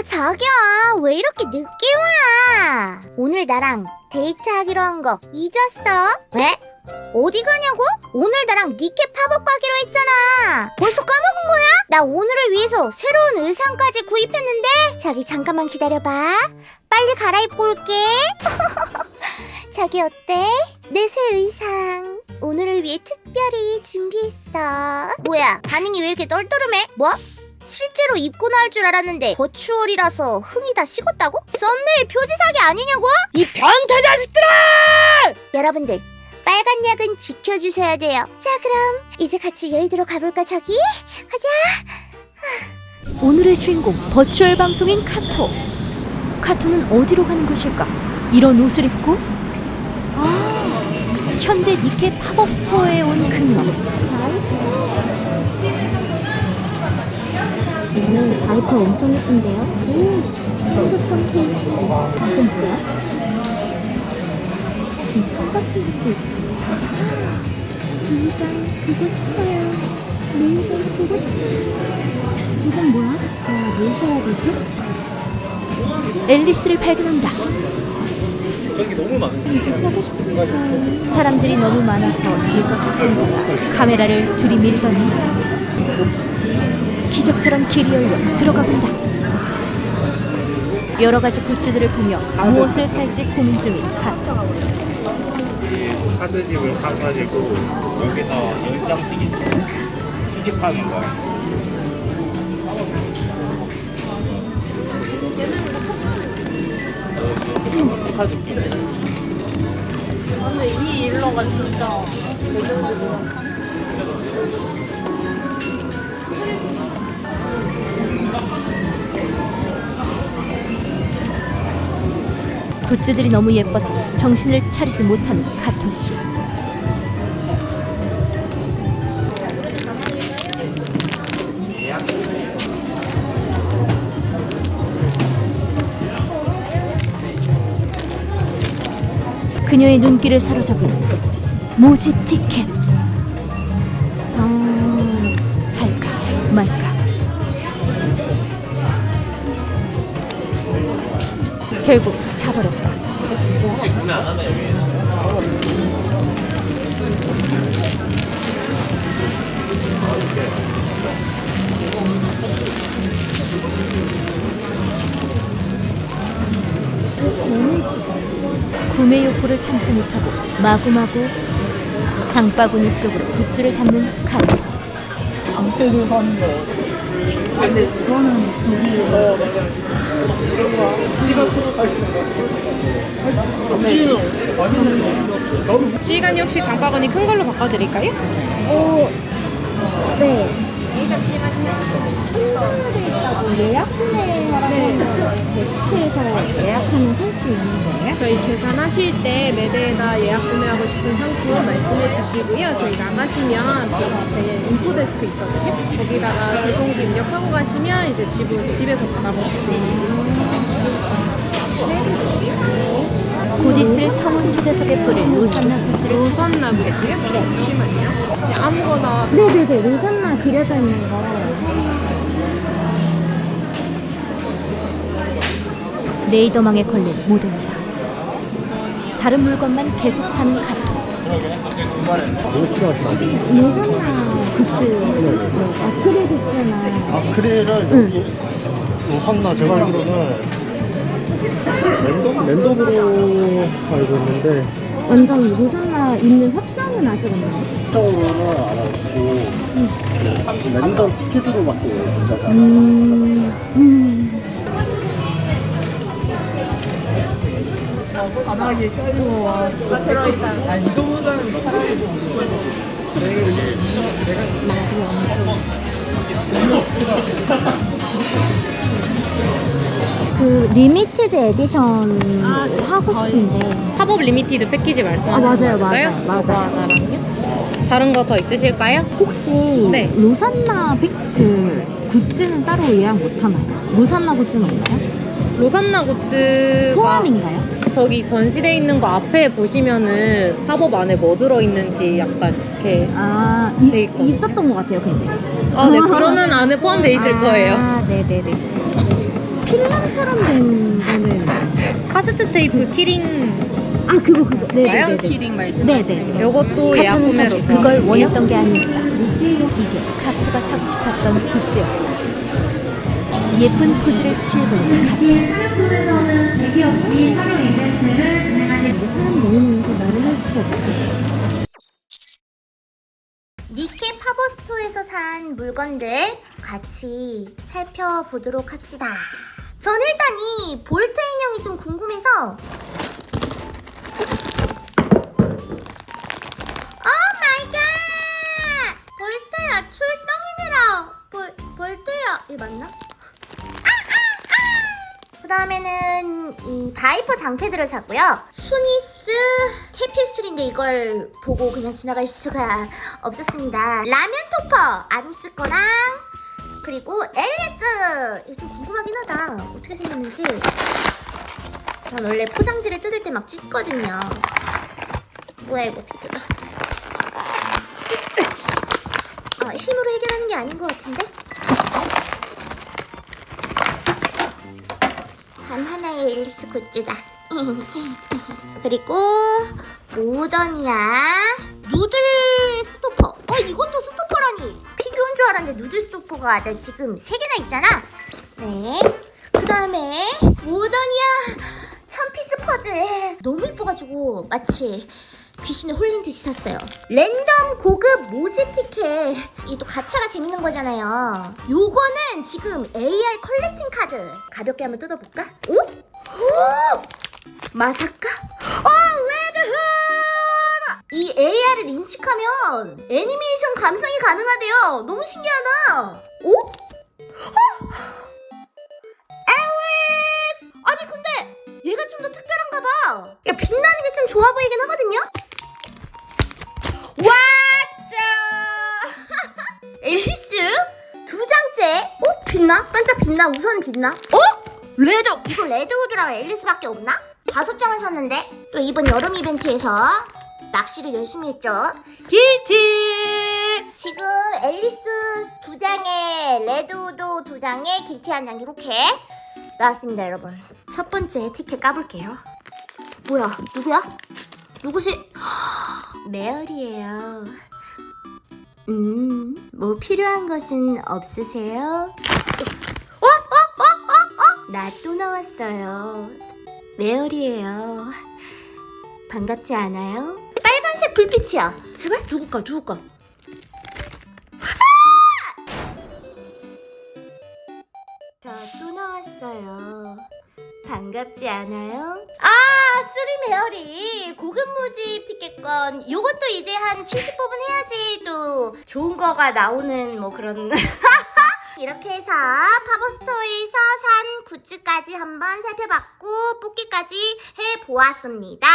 아, 자기야, 왜 이렇게 늦게 와? 오늘 나랑 데이트하기로 한 거 잊었어? 왜? 어디 가냐고? 오늘 나랑 니케 팝업 가기로 했잖아. 벌써 까먹은 거야? 나 오늘을 위해서 새로운 의상까지 구입했는데? 자기 잠깐만 기다려봐. 빨리 갈아입고 올게. 자기 어때? 내 새 의상. 오늘을 위해 특별히 준비했어. 뭐야, 반응이 왜 이렇게 떨떠름해? 뭐? 실제로 입고 나올 줄 알았는데 버추얼이라서 흥이 다 식었다고? 썸네일 표지사기 아니냐고? 이 변태 자식들아! 여러분들 빨간 약은 지켜주셔야 돼요. 자 그럼 이제 같이 여의도로 가볼까 저기? 가자. 오늘의 주인공 버추얼 방송인 카토. 카토는 어디로 가는 것일까? 이런 옷을 입고? 아, 현대 니케 팝업 스토어에 온 그녀. 이거는 바이퍼 엄청 예쁜데요? 오, 핸드폰 케이스. 이건 뭐야? 무슨 상 같은 것도 있어. 지휘관 보고 싶어요. 매일매일 보고 싶어요. 이건 뭐야? 아, 뭘 사야 되지? 앨리스를 발견한다. 이거 사고 싶은데. 사람들이 너무 많아서 뒤에서 서성이다가 카메라를 들이밀더니 기적처럼 길이 열려 들어가 본다. 여러 가지 굿즈들을 보며 무엇을 살지 고민 중인 카토. 카드집을 사가지고 여기서 열 장씩 있어요. 수집하는. 어, 카드. 근데 이 일러가 진짜 레전드더라. 굿즈들이 너무 예뻐서 정신을 차리지 못하는 카토 씨. 그녀의 눈길을 사로잡은 모집 티켓. 아, 살까 말까. 결국 사버렸다. 구매 욕구를 참지 못하고 마구마구 장바구니 속으로 굿즈를 담는 카 토. 지휘관이 혹시 장바구니 큰 걸로 바꿔드릴까요? 오, 네. 한정돼 있다고 예약 구매하라고 게스트에 저희 계산하실 때 매대에다 예약 구매하고 싶은 상품 말씀해 주시고요. 저희 나가시면 그 앞에 인포데스크 있거든요. 거기다가 배송지 입력하고 가시면 이제 집으로, 집에서 받아보실 수 있으세요. 곧 있을 성운 초대석에 뿌릴 로산나 굿즈를 로산나 찾아봤습니다. 굿즈요? 잠시만요. 그냥 아무거나 네네네, 로산나 그려져 있는 거. 레이더망에 걸린 모동이야. 다른 물건만 계속 사는 카토. 로산나 굿즈, 뭐 아크릴 굿즈나 아크릴을 응. 로산나 제가 알기로는 랜덤, 랜덤으로 알고 있는데 완전 로산나 있는 확정은 아직 없나요? 특정으로는 알아듣고 랜덤 티켓으로밖에 문제가 안 음, 음. 그 리미티드 에디션 아, 네. 하고 싶은데 팝업 리미티드 패키지 말씀하시는 아, 맞아요? 맞아요, 맞아요. 하나랑요. 다른 거 더 있으실까요? 혹시 네. 로산나 빅- 그 굿즈는 따로 예약 못 하나요? 로산나 굿즈는 없나요? 로산나 굿즈가 포함인가요? 저기 전시돼 있는 거 앞에 보시면은 팝업 안에 뭐 들어있는지 약간 이렇게 아 돼 이, 있거든요. 있었던 것 같아요, 근데. 아, 네 그러면 안에 포함돼 있을 아, 거예요. 네네네. 필름처럼 된 거는 카세트 테이프 키링 아 그거 그거 가요? 네네네 키링 말씀하시는 네네. 거. 요것도 예약 카토는 구매로 사실 그걸 원했던 게 아니었다. 이게 카토가 사고 싶었던 굿즈였다. 예쁜 포즈를 취해보는 카토. 이게 사람 너무 많아서 말을 할 수가 없어 니케 파버스토어에서 산 물건들 같이 살펴보도록 합시다. 전 일단 이 볼트 인형이 좀 궁금해서 오 마이 갓! 볼트야 출동이느라 볼, 볼트야 이 맞나? 그 다음에는 이 바이퍼 장패들을 샀고요. 수니스 테피스트리인데 이걸 보고 그냥 지나갈 수가 없었습니다. 라면 토퍼 아니스 거랑 그리고 앨리스 이거 좀 궁금하긴 하다. 어떻게 생겼는지. 전 원래 포장지를 뜯을 때 막 찢거든요. 뭐야 이거 어떻게 뜯어? 아, 힘으로 해결하는 게 아닌 것 같은데? 단 하나의 앨리스 굿즈다. 그리고 모던이야. 누들 스토퍼. 어 이것도 스토퍼라니. 피규어인 줄 알았는데 누들 스토퍼가 나 지금 세 개나 있잖아. 네. 그 다음에 모던이야. 천피스 퍼즐. 너무 이뻐가지고 마치 귀신에 홀린 듯이 샀어요. 랜덤 고급 모집 티켓. 이게 또 가차가 재밌는 거잖아요. 요거는 지금 AR 컬렉팅 카드. 가볍게 한번 뜯어볼까? 오? 오! 마사카? 어, 레드훈! 이 AR을 인식하면 애니메이션 감상이 가능하대요. 너무 신기하다. 오? 어? 엘리스! 아니 근데 얘가 좀 더 특별한가 봐. 야, 빛나는 게 좀 좋아 보이긴 하거든요. 빛나? 우선 빛나? 어? 레드! 이거 레드우드랑 앨리스밖에 없나? 다섯 장을 샀는데 또 이번 여름 이벤트에서 낚시를 열심히 했죠. 길티! 지금 앨리스 두 장에 레드우드 두 장에 길티 한 장 이렇게 나왔습니다, 여러분. 첫 번째 티켓 까볼게요. 뭐야? 누구야? 누구시? 메얼이에요. 음, 뭐 필요한 것은 없으세요? 나 또 나왔어요. 메얼이에요. 반갑지 않아요? 빨간색 불빛이야. 제발 누굴까? 누굴까? 저 또 나왔어요. 반갑지 않아요? 아, 쓰리 메어리 고급 모집 티켓권. 요것도 이제 한 70뽑은 해야지 또 좋은 거가 나오는 뭐 그런 이렇게 해서 파버스토어에서 산 굿즈까지 한번 살펴봤고 뽑기까지 해보았습니다.